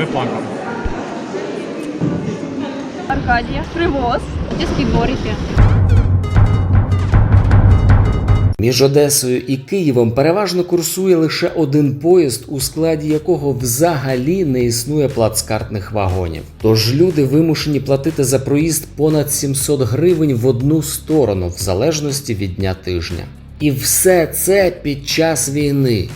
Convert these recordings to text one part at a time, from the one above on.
Ви плакали. Аркадія, привоз, і скейтборики. Між Одесою і Києвом переважно курсує лише один поїзд, у складі якого взагалі не існує плацкартних вагонів. Тож люди вимушені платити за проїзд понад 700 гривень в одну сторону, в залежності від дня тижня. І все це під час війни.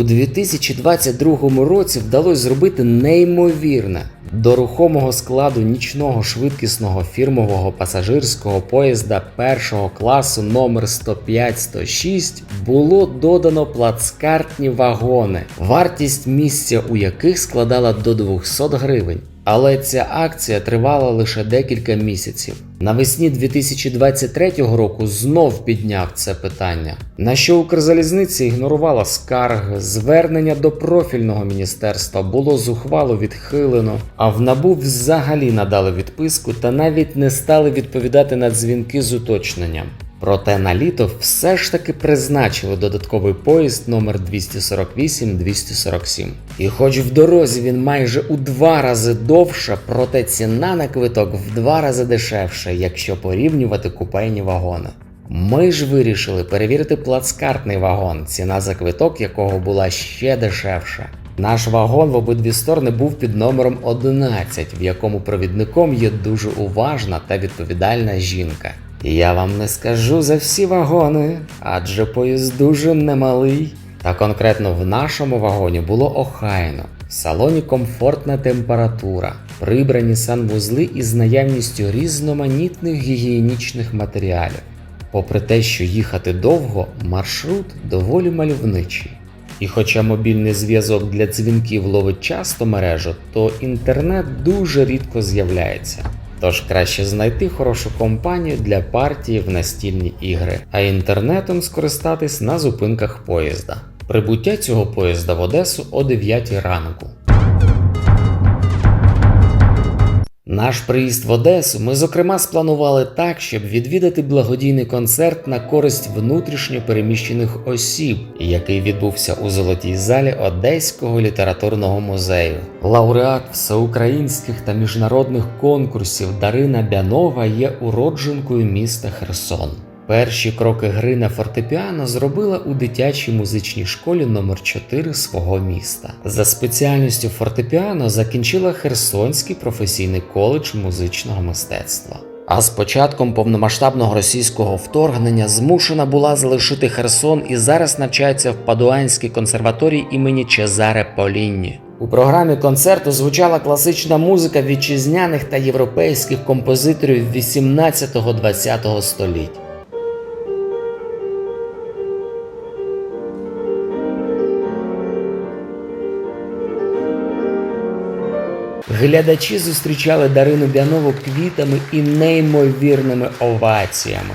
У 2022 році вдалося зробити неймовірне. До рухомого складу нічного швидкісного фірмового пасажирського поїзда першого класу номер 105-106 було додано плацкартні вагони, вартість місця у яких складала до 200 гривень. Але ця акція тривала лише декілька місяців. Навесні 2023 року знов підняв це питання, на що Укрзалізниця ігнорувала скарги, звернення до профільного міністерства було зухвало відхилено, а в НАБУ взагалі надали відписку та навіть не стали відповідати на дзвінки з уточненням. Проте на літо все ж таки призначили додатковий поїзд номер 248-247. І хоч в дорозі він майже у два рази довше, проте ціна на квиток в два рази дешевша, якщо порівнювати купейні вагони. Ми ж вирішили перевірити плацкартний вагон, ціна за квиток якого була ще дешевша. Наш вагон в обидві сторони був під номером 11, в якому провідником є дуже уважна та відповідальна жінка. Я вам не скажу за всі вагони, адже поїзд дуже немалий. Та конкретно в нашому вагоні було охайно. В салоні комфортна температура, прибрані санвузли із наявністю різноманітних гігієнічних матеріалів. Попри те, що їхати довго, маршрут доволі мальовничий. І хоча мобільний зв'язок для дзвінків ловить часто мережу, то інтернет дуже рідко з'являється. Тож краще знайти хорошу компанію для партії в настільні ігри, а інтернетом скористатись на зупинках поїзда. Прибуття цього поїзда в Одесу о 9 ранку. Наш приїзд в Одесу ми зокрема спланували так, щоб відвідати благодійний концерт на користь внутрішньо переміщених осіб, який відбувся у золотій залі Одеського літературного музею. Лауреат всеукраїнських та міжнародних конкурсів Дарина Бянова є уродженкою міста Херсон. Перші кроки гри на фортепіано зробила у дитячій музичній школі номер 4 свого міста. За спеціальністю фортепіано закінчила Херсонський професійний коледж музичного мистецтва. А з початком повномасштабного російського вторгнення змушена була залишити Херсон і зараз навчається в Падуанській консерваторії імені Чезаре Полінні. У програмі концерту звучала класична музика вітчизняних та європейських композиторів 18-20 століть. Глядачі зустрічали Дарину Бянову квітами і неймовірними оваціями.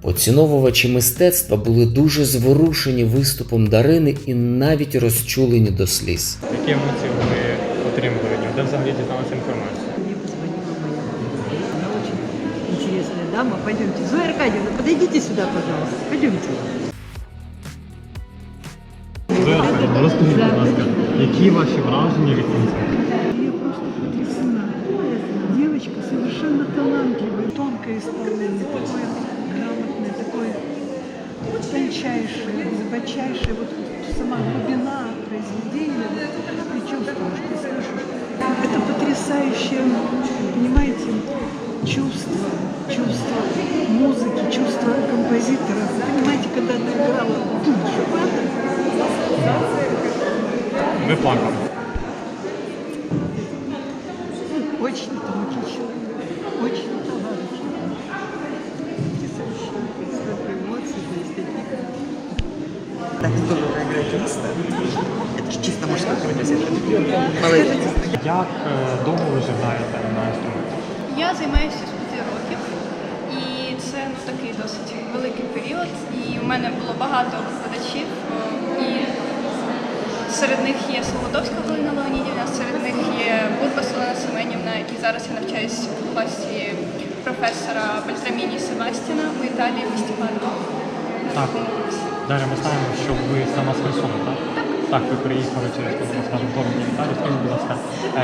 Поціновувачі мистецтва були дуже зворушені виступом Дарини і навіть розчулені до сліз. Які емоції ви отримали від нього? Де взагалі дізналися інформацію? Мне позвонила моя мама. Она очень интересная дама. Пойдемте. Зоя Аркадьевна, подойдите сюда, пожалуйста. Пойдемте. розкажіть, будь ласка, які ваші враження від концерту? Я просто потрясена. Девочка совершенно талантливая. Тонкое исполнение. Такое грамотное, такое тончайшее, глубочайшее. Вот сама глубина произведения. Вот, ты чувствуешь, ты слышишь. Это потрясающее, понимаете, чувство, чувство музыки, чувство композитора. Понимаете, когда ты играла Шопена, Ви плакали. Очень тонкий человек, очень талантливый. Потрясающий. Столько эмоций, эстетика. Так здорово играть Риста. Это же чисто мужской профессия. Молодец. Як е, довго ви вже граєте на інструменті? Я займаюся з 5 років, і це ну такий досить великий період. І в мене було багато викладачів. серед них є Солодовська Галина Леонідівна, серед них є Будва Солена Семенівна, і зараз я навчаюсь в класі професора Бальтраміні Себастіна у Італії в місті Падова. Так. Далі ми знаємо, що ви сама з Херсону, так? Так. Ви приїхали через в Італію. Скажіть, будь ласка, е,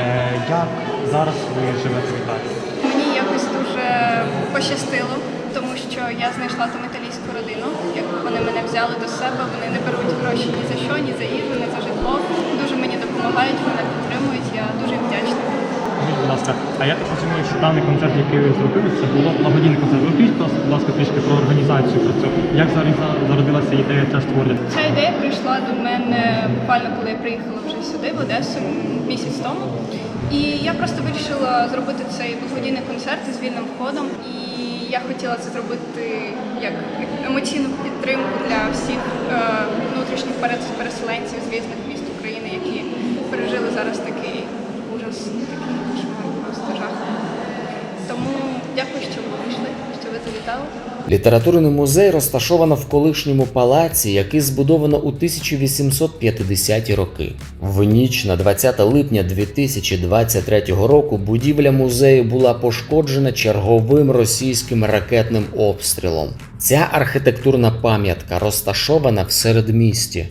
як зараз ви живете в Італії? Мені якось дуже пощастило, тому що я знайшла там італійську родину. Як вони взяли до себе, вони не беруть гроші ні за що, ні за їжу, ні за житло. Дуже мені допомагають, мене підтримують. Я дуже їм вдячна. Скажіть, будь ласка, а я так розумію, що даний концерт, який ви зробили, це було благодійний концерт. Розкажіть, будь ласка, трішки про організацію про це. Як взагалі за- зародилася ідея це створення? Ця ідея прийшла до мене буквально коли я приїхала вже сюди, в Одесу, місяць тому. І я просто вирішила зробити цей благодійний концерт з вільним входом. І я хотіла це зробити як емоційну підтримку для всіх е, внутрішніх переселенців з різних міст України, які пережили зараз такий ужас, такий кошмар, просто жах. Тому дякую, що ви прийшли, завітали. Літературний музей розташовано в колишньому палаці, який збудовано у 1850-ті роки. В ніч на 20 липня 2023 року будівля музею була пошкоджена черговим російським ракетним обстрілом. Ця архітектурна пам'ятка розташована в середмісті.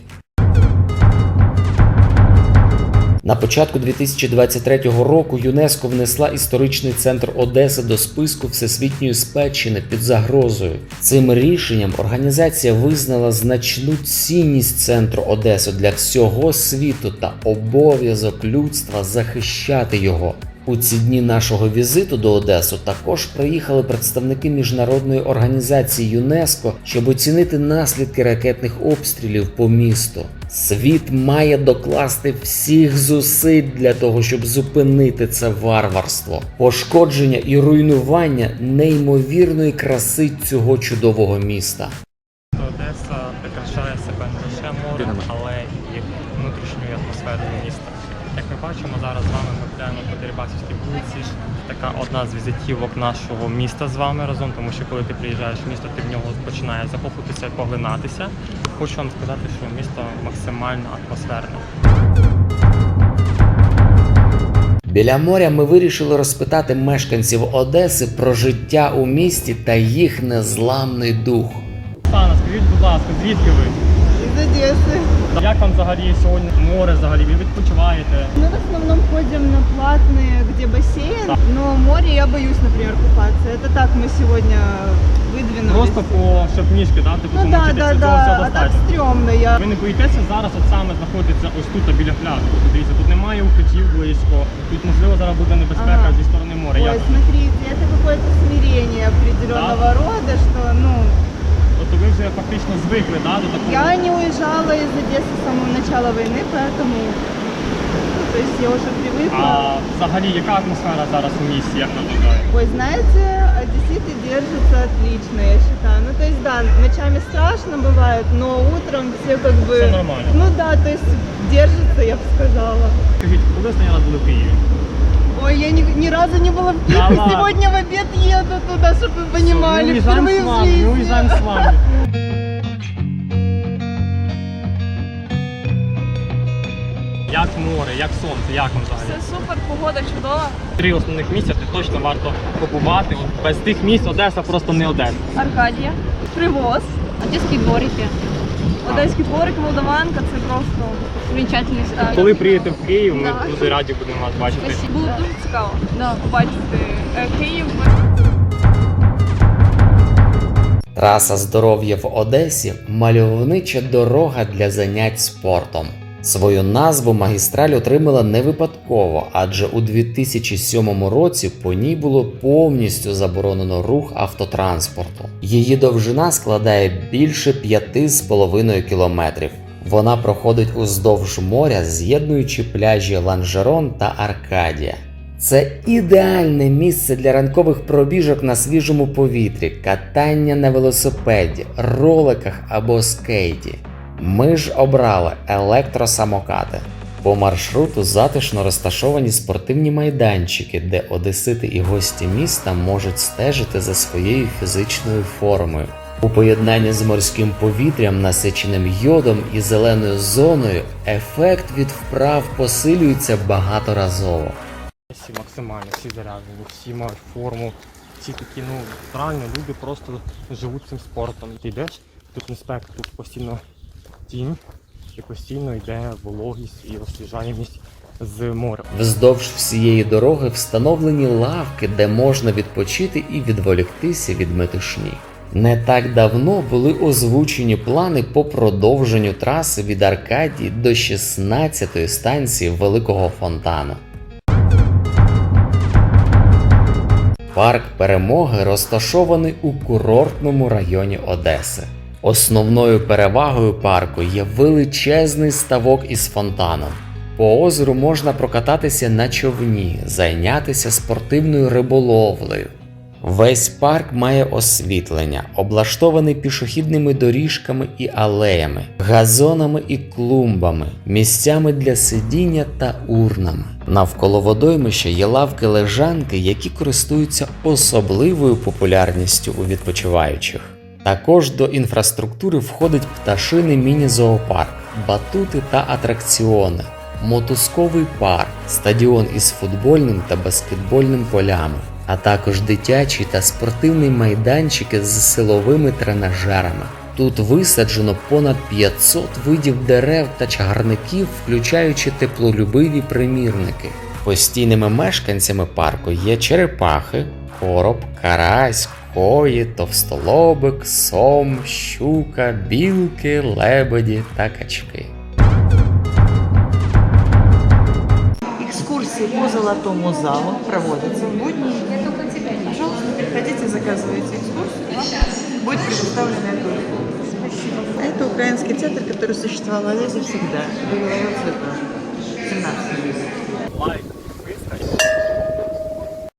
На початку 2023 року ЮНЕСКО внесла історичний центр Одеси до списку всесвітньої спадщини під загрозою. Цим рішенням організація визнала значну цінність центру Одеси для всього світу та обов'язок людства захищати його. У ці дні нашого візиту до Одесу також приїхали представники міжнародної організації ЮНЕСКО, щоб оцінити наслідки ракетних обстрілів по місту. Світ має докласти всіх зусиль для того, щоб зупинити це варварство, пошкодження і руйнування неймовірної краси цього чудового міста. Одеса прикрашає себе не лише морем, але і внутрішньою атмосферою міста. Ми зараз з вами ми гуляємо по Дерибасівській вулиці. Така одна з візитівок нашого міста з вами разом, тому що коли ти приїжджаєш в місто, ти в нього починає захоплюватися і поглинатися. Хочу вам сказати, що місто максимально атмосферне. Біля моря ми вирішили розпитати мешканців Одеси про життя у місті та їх незламний дух. Оксана, скажіть, будь ласка, звідки ви? Из Одессы. Як вам взагалі сьогодні море взагалі? Ви відпочиваєте? Мы в основном ходим на платные, где бассейн, Да. но море я боюсь, например, купаться. Это так мы сегодня выдвинулись. Просто по щоб ніжки, да? Типу, Ну тому да, що да, цього да, всього а так достатньо. стрёмно. Я... Ви не боїтеся зараз от саме знаходиться ось тут біля пляжу. Тобто, дивіться, тут немає укриттів близько, тут можливо зараз буде небезпека Ага. зі сторони моря. Ой, Як? смотрите, это какое-то смирение определенного рода, что, ну, Тобто ви вже фактично звикли да, до такого. я не уезжала из Одессы с самого начала войны, поэтому, ну, то есть я уже привыкла. А взагалі, яка атмосфера зараз у місті, як виглядає? Ой, знаете, одесситы держатся отлично, я считаю. Ну, то есть, да, ночами страшно бывает, но утром все как бы... Все нормально. Ну да, то есть держатся, я бы сказала. Скажіть, коли останній раз були в Києві? Ой, я ни, ни разу не была в Да Киеве, ладно. сегодня в обед еду туда, чтобы вы понимали, Ми уїжджаємо впервые з в вами, ми жизни. уїжджаємо з вами. Як море, як сонце, як вам взагалі? Це супер, погода чудова. Три основних місця, де точно варто побувати. От без тих місць Одеса просто не Одеса. Аркадія, привоз, одеські дворики. Одеський дворик, Молдаванка це просто замечательний стан. Коли приїдете в Київ, ми Да. дуже раді будемо вас бачити. Було дуже цікаво побачити е, Київ. Траса здоров'я в Одесі мальовнича дорога для занять спортом. Свою назву магістраль отримала не випадково, адже у 2007 році по ній було повністю заборонено рух автотранспорту. Її довжина складає більше 5,5 кілометрів. Вона проходить уздовж моря, з'єднуючи пляжі Ланжерон та Аркадія. Це ідеальне місце для ранкових пробіжок на свіжому повітрі, катання на велосипеді, роликах або скейті. Ми ж обрали електросамокати. По маршруту затишно розташовані спортивні майданчики, де одесити і гості міста можуть стежити за своєю фізичною формою. У поєднанні з морським повітрям, насиченим йодом і зеленою зоною, ефект від вправ посилюється багаторазово. Всі максимально, всі заряджені, всі мають форму, всі такі, ну, реально люди просто живуть цим спортом. Ти йдеш, тут не спека, тут постійно тінь, і постійно йде вологість і освіжаємість з моря. Вздовж всієї дороги встановлені лавки, де можна відпочити і відволіктися від метушні. Не так давно були озвучені плани по продовженню траси від Аркадії до 16-ї станції Великого Фонтану. Парк перемоги розташований у курортному районі Одеси. Основною перевагою парку є величезний ставок із фонтаном. По озеру можна прокататися на човні, зайнятися спортивною риболовлею. Весь парк має освітлення, облаштований пішохідними доріжками і алеями, газонами і клумбами, місцями для сидіння та урнами. Навколо водоймища є лавки лежанки, які користуються особливою популярністю у відпочиваючих. Також до інфраструктури входить пташиний міні-зоопарк, батути та атракціони, мотузковий парк, стадіон із футбольним та баскетбольним полями, а також дитячий та спортивний майданчики з силовими тренажерами. Тут висаджено понад 500 видів дерев та чагарників, включаючи теплолюбиві примірники. Постійними мешканцями парку є черепахи, короб, карась, кої, товстолобик, сом, щука, білки, лебеді та качки. Экскурсии по Золотому залу проводятся в будни. Пожалуйста, приходите, заказывайте экскурсию. Вам будет предоставлена эта Спасибо. Это украинский театр, который существовал в Одессе всегда. До цвета. 17 век. Лайк.